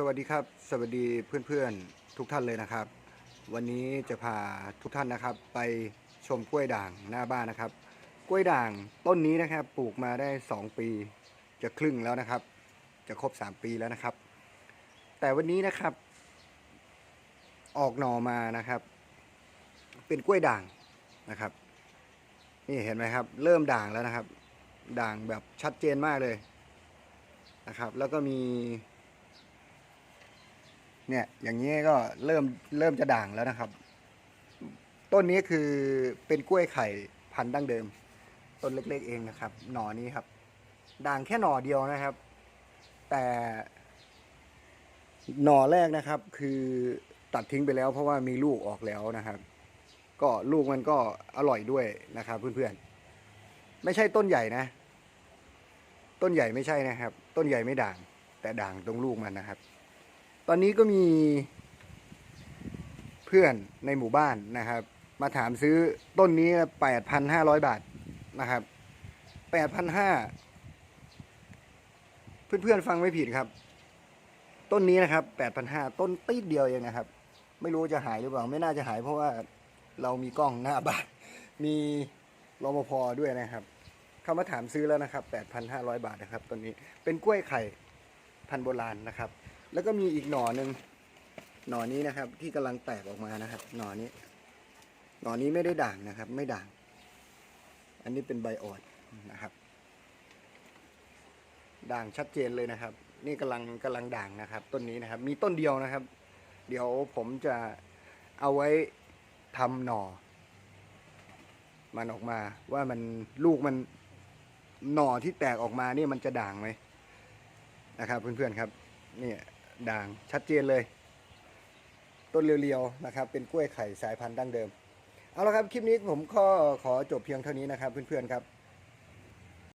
สวัสดีครับ สวัสดีเพื่อนๆทุกท่านเลยนะครับ วันนี้จะพาทุกท่านนะครับ ไปชมกล้วยด่างหน้าบ้านนะครับ กล้วยด่างต้นนี้นะครับปลูกมาได้ 2 ปีจะครึ่งแล้วนะครับ จะครบ 3 ปีแล้วนะครับ แต่วันนี้นะครับ ออกหน่อมานะครับ เป็นกล้วยด่างนะครับ นี่เห็นไหมครับ เริ่มด่างแล้วนะครับ ด่างแบบชัดเจนมากเลยนะครับ แล้วก็มี เนี่ย อย่างนี้ก็เริ่มเริ่มจะด่างแล้วนะครับ ต้นนี้คือเป็นกล้วยไข่พันธุ์ดั้งเดิม ต้นเล็ก ๆ เองนะครับ หน่อนี้ครับ ด่างแค่หน่อเดียวนะครับ แต่หน่อแรกนะครับ คือตัดทิ้งไปแล้วเพราะว่ามีลูกออกแล้วนะครับ ก็ลูกมันก็อร่อยด้วยนะครับเพื่อนๆ ไม่ใช่ต้นใหญ่นะ ต้นใหญ่ไม่ใช่นะครับ ต้นใหญ่ไม่ด่าง แต่ด่างตรงลูกมันนะครับ ตอนนี้ก็มีเพื่อนในหมู่บ้านนะครับ มาถามซื้อต้นนี้แปดพันห้าร้อยบาทนะครับแปดพันห้าเพื่อนๆฟังไม่ผิดครับ ต้นนี้นะครับแปดพันห้าต้นตีดเดียวเองนะครับ ไม่รู้จะหายหรือเปล่า ไม่น่าจะหายเพราะว่าเรามีกล้องหน้าบ้าน มีรปภด้วยนะครับเขามาถามซื้อแล้วนะครับแปดพันห้าร้อยบาทนะครับ ต้นนี้ เป็นกล้วยไข่พันโบราณนะครับ แล้วก็มีอีกหน่อหนึ่งหน่อนี้นะครับ ที่กำลังแตกออกมานะครับ หน่อนี้ หน่อนี้ไม่ได้ด่างนะครับ ไม่ด่าง อันนี้เป็นใบอ่อนนะครับ ด่างชัดเจนเลยนะครับ นี่กำลังกำลังด่างนะครับ ต้นนี้นะครับ มีต้นเดียวนะครับ เดี๋ยวผมจะเอาไว้ทำหน่อ มันออกมาว่ามันลูกมันหน่อที่แตกออกมาเนี่ยมันจะด่างไหมนะครับ เพื่อนๆครับ เนี่ย ด่างชัดเจนเลย ต้นเรียวๆนะครับ เป็นกล้วยไข่สายพันธุ์ดั้งเดิม เอาละครับ คลิปนี้ผมก็ขอจบเพียงเท่านี้นะครับเพื่อนๆครับ